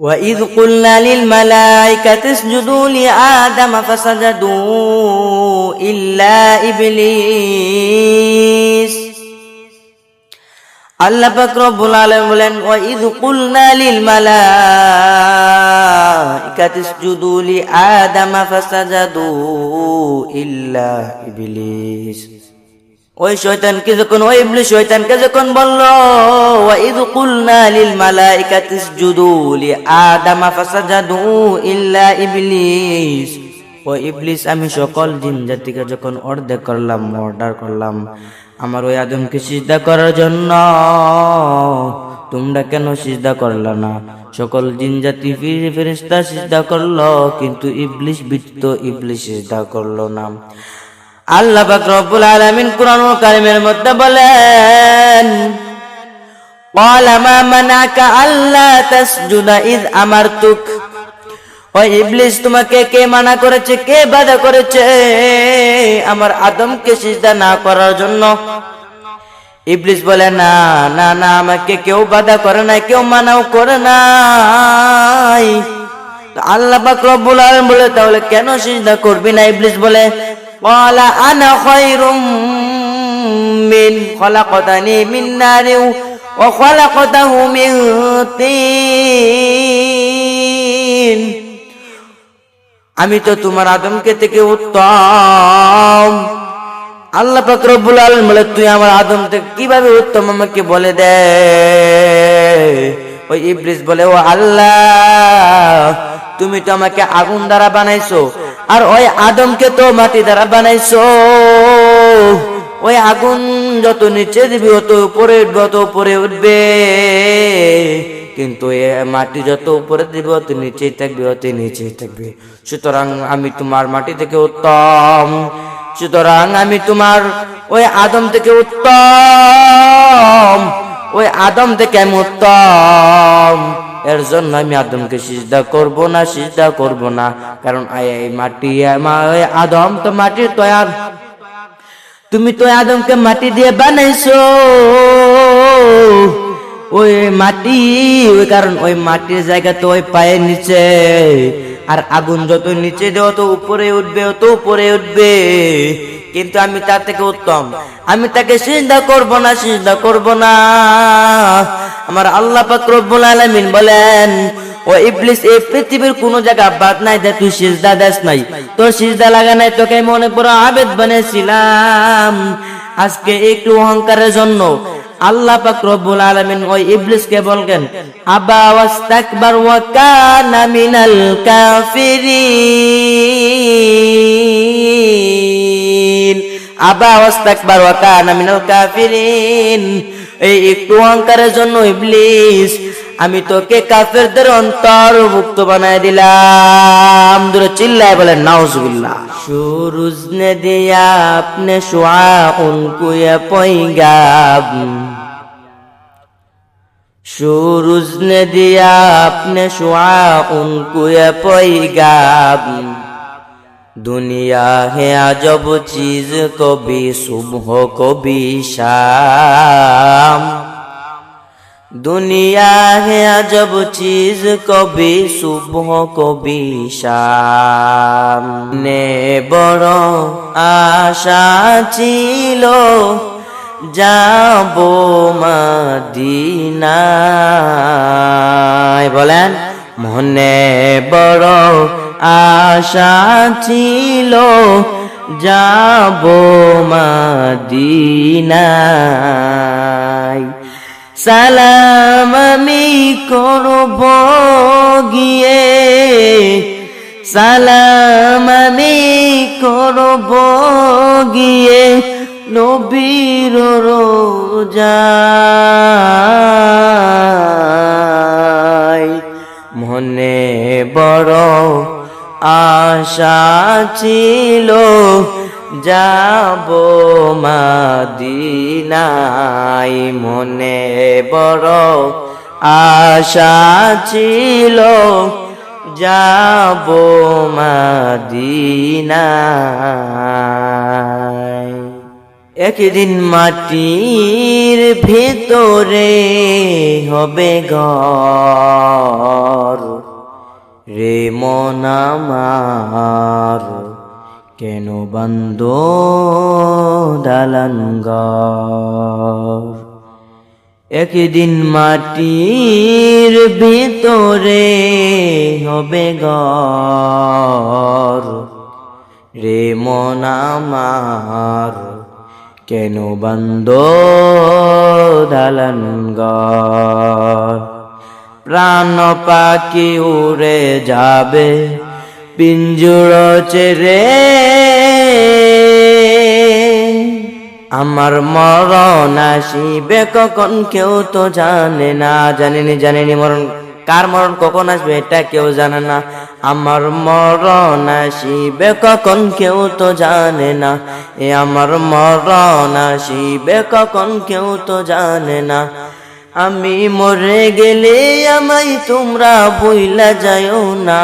وإذ قلنا للملائكة اسجدوا لآدم فسجدوا إلا إبليس আল্লাহ পাক রব্বুল আলামিন বলেন ওয়া ইয কুলনা লিল মালাইকাতি ইসজুদু লি আদামা ফাসাজাদু ইল্লা ইবলিস ওই শয়তানকে যখন, ওই ইবলিস শয়তানকে যখন বলল, ওয়া ইয কুলনা লিল মালাইকাতি ইসজুদু লি আদামা ফাসাজাদু ইল্লা ইবলিস। ও ইবলিস, আমি সকল জিন জাতিকে যখন অর্ধেক করলাম, অর্ডার করলাম, আমার ওই আদমকে সিজদা করার জন্য। তোমরা কেন সিজদা করলা না? সকল জিন জাতি ফিরে ফেরেস্তা সিজদা করল, কিন্তু ইবলিস বৃত্ত ইবলিস সিজদা করল না। আল্লাহ পাক রব্বুল আলামিন কুরআনুল কারীমের মধ্যে বলেন قال ما منعك ألا تسجد إذ أمرتك ওই ইবলিস তোমাকে কে মানা করেছে কে বাধা করেছে আমার আদমকে সিজদা না করার জন্য ইবলিস বলে না না না আমাকে কেউ বাধা করে নাই কেউ মানাও করে নাই তো আল্লাহ পাক রব্বুল আলামিন বলে তাহলে কেন সিজদা করবি না ইবলিস বলে قال انا خير من خلقتني من نار وخلقته من طين আমি তো তোমার আদমকে থেকে উত্তম আল্লাহ পাক রব্বুল আলামিন বলে তুই আমার আদম থেকে কিভাবে উত্তম আমাকে বলে দে ওই ইবলিস বলে ও আল্লাহ তুমি তো আমাকে আগুন দ্বারা বানাইছো আর ওই আদমকে তো মাটি দ্বারা বানাইছো। ওই আগুন যত নিচে দিবি, অত উপরে উঠবে, অত উপরে উঠবে। কিন্তু এ মাটি যত উপরে দিবে, অত নিচেই থাকবে, অত নিচেই থাকবে। সুতরাং আমি তোমার মাটি থেকে উত্তম। সুতরাং আমি তোমার ওই আদম থেকে উত্তম। ওই আদম থেকে আমি উত্তম। এর জন্য আমি আদমকে সিজদা করব না, সিজদা করব না। কারণ এই মাটি আদম, তো মাটির তৈয়ার। তুমি তো আদমকে মাটি দিয়ে বানাইছো। ওই মাটি, ওই কারণ ওই মাটির জায়গা তো ওই পায়ের নিচে। আর আগুন যত নিচে দেওয়া তো উপরে উঠবে, অত উপরে উঠবে। কিন্তু আমি তার থেকে উত্তম। আমি তাকে সিজদা করব না, সিজদা করব না। আমার আল্লাহ পাক রব্বুল আলামিন বলেন, ও ইবলিস, এই পৃথিবীর কোন জায়গা বাদ নাই যে তুই সিজদা দেস নাই। তোর সিজদা লাগা নাই, তোকে মনে বড় আবেদ বানিয়েছিলাম। আজকে একটু অহংকারের জন্য আল্লাহ পাক রব্বুল আলামিন ওই ইবলিসকে বলবেন আবা ওয়াস্তাকবার ওয়া কানা মিনাল কাফিরিন। আবা ওয়াস্তাকবার ওয়া কানা মিনাল কাফিরিন। এই একটু অহংকারের জন্য ইবলিস, আমি তোকে কাফেরদের অন্তর্ভুক্ত বানায় দিলাম। দূরে চিল্লায় বলে নাউজুবিল্লাহ। সুরুজ নে দিয়া আপনি সোয়া উনকুয়ে পইগাব সুরুজ নে দিয়া আপনি সোয়া উনকুয়ে পইগাব दुनिया है अजब चीज कभी सुबह कभी शाम दुनिया है अजब चीज कभी सुबह कभी शाम ने বড় আশা ছিল যাব মাদিনায় বলেন মনে বড় আশা ছিল যাব মাদিনায়। সালাম আমি করব গিয়ে। সালাম আমি করব গিয়ে নবীর রোজায় মনে বড় আশা ছিল যাব মাদিনায়। মনে বড় আশা ছিল যাব মাদিনায়। একদিন মাটির ভেতরে হবে ঘর। রে মন আমার, কেন বন্ধ দালানগর একদিন মাটির ভিতরে হবে ঘর। রে মন আমার, কেন বন্ধ দালানগর প্রাণ পাখি উড়ে যাবে পিঞ্জুর চেরে। আমার মরণ আসিবে কখন কেউ তো জানে না। জানেনি জানেনি মরণ, কার মরণ, কখন আসবে এটা কেউ জানে না। আমার মরণ আসিবে কখন কেউ তো জানে না। এ আমার মরণ আসিবে কখন কেউ তো জানে না। আমি মরে গেলে আমায় তোমরা বইলা যাও না।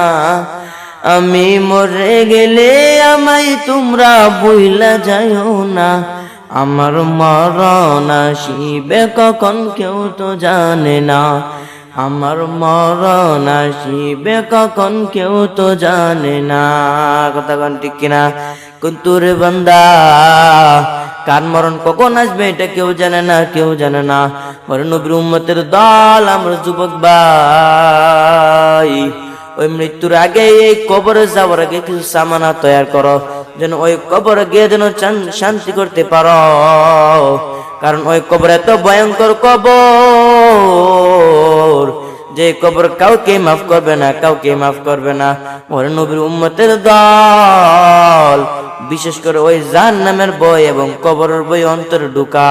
আমি মরে গেলে আমায় তোমরা বইলা যাও না। আমার মরণ আসিবে কখন কেউ তো জানে না। আমার মরণ আসিবে কখন কেউ তো জানে না। কথা কন ঠিক কিনা? কিন্তু রে বান্দা কার মরণ কখন আসবে এটা কেউ জানে না, কেউ জানে না। মরে নবীর উম্মতের দল, আমরা যুবক ভাই। ওই মৃত্যুর আগে, এই কবরে যাওয়ার আগে কিছু সামানা তৈরি করো। যেন ওই কবরে গিয়ে যেন শান্তি করতে পারো। কারণ ওই কবর এত ভয়ঙ্কর কবর। যে কবর কাউকে মাফ করবে না, কাউকে মাফ করবে না। ওর নবীর উম্মতের দল, বিশেষ করে ওই জাহান্নামের বই এবং কবরের বই অন্তর ঢুকা